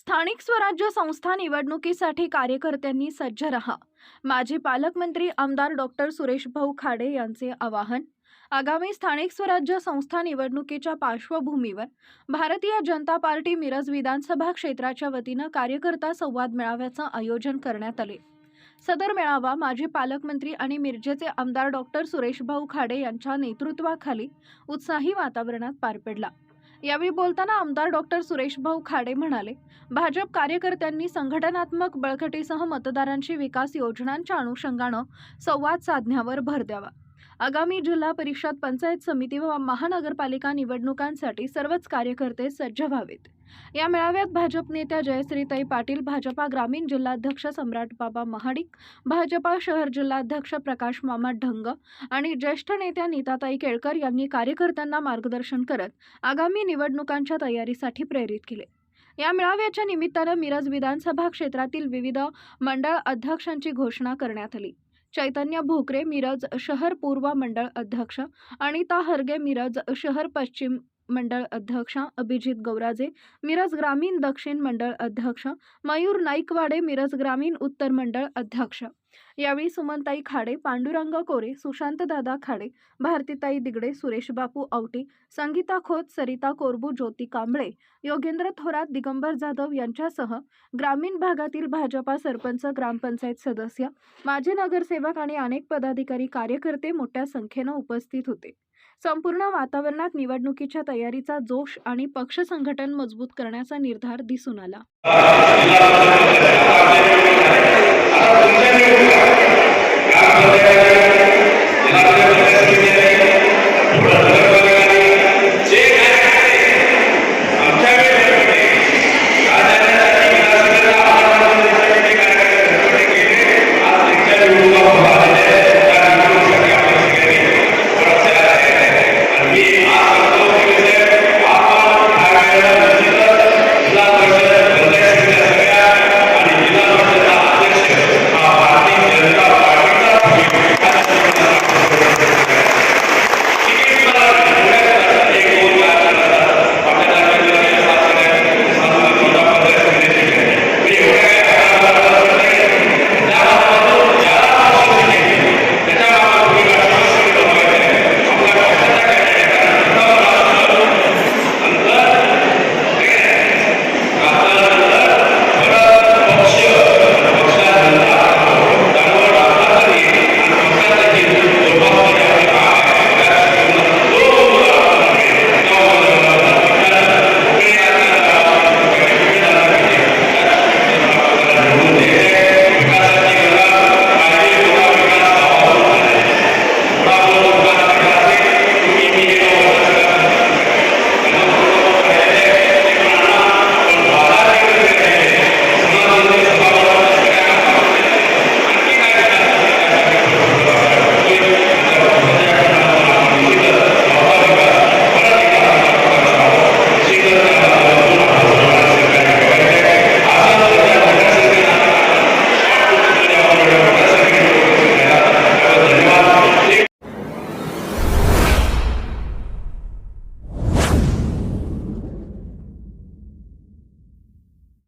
स्थानिक स्वराज्य संस्था निवडणुकीसाठी कार्यकर्त्यांनी सज्ज रहा. माजी पालकमंत्री आमदार डॉक्टर सुरेश भाऊ खाडे यांचे आवाहन. आगामी स्थानिक स्वराज्य संस्था निवडणुकीच्या पार्श्वभूमीवर भारतीय जनता पार्टी मिरज विधानसभा क्षेत्राच्या वतीनं कार्यकर्ता संवाद मेळाव्याचं आयोजन करण्यात आले. सदर मेळावा माजी पालकमंत्री आणि मिरजेचे आमदार डॉक्टर सुरेशभाऊ खाडे यांच्या नेतृत्वाखाली उत्साही वातावरणात पार पडला. यावेळी बोलताना आमदार डॉक्टर सुरेशभाऊ खाडे म्हणाले भाजप कार्यकर्त्यांनी संघटनात्मक बळकटीसह मतदारांशी विकास योजनांच्या अनुषंगानं संवाद साधण्यावर भर द्यावा. आगामी जिल्हा परिषद पंचायत समिती व महानगरपालिका निवडणुकांसाठी सर्वच कार्यकर्ते सज्ज व्हावेत. या मेळाव्यात भाजप नेत्या जयश्रीताई पाटील भाजपा ग्रामीण जिल्हाध्यक्ष सम्राट बाबा महाडिक भाजपा शहर जिल्हाध्यक्ष प्रकाश मामा ढंग आणि ज्येष्ठ नेत्या नीताताई केळकर यांनी कार्यकर्त्यांना मार्गदर्शन करत आगामी निवडणुकांच्या तयारीसाठी प्रेरित केले. या मेळाव्याच्या निमित्तानं मिरज विधानसभा क्षेत्रातील विविध मंडळ अध्यक्षांची घोषणा करण्यात आली. चैतन्य भोकरे मिरज शहर पूर्व मंडळ अध्यक्ष अनिता हरगे मिरज शहर पश्चिम मंडळ अध्यक्ष अभिजित गौराजे मिरज ग्रामीण दक्षिण मंडळ अध्यक्ष मयूर नाईकवाडे मिरज ग्रामीण उत्तर मंडळ अध्यक्ष. यावेळी सुमनताई खाडे पांडुरंग कोरे सुशांतदादा खाडे भारतीताई दिगडे सुरेश बापू आवटी संगीता खोत सरिता कोरबू ज्योती कांबळे योगेंद्र थोरात दिगंबर जाधव यांच्यासह ग्रामीण भागातील भाजपा सरपंच ग्रामपंचायत सदस्य माजी नगरसेवक आणि अनेक पदाधिकारी कार्यकर्ते मोठ्या संख्येनं उपस्थित होते. संपूर्ण वातावरणात निवडणुकीच्या तयारीचा जोश आणि पक्ष संघटन मजबूत करण्याचा निर्धार दिसून आला. जिल्हा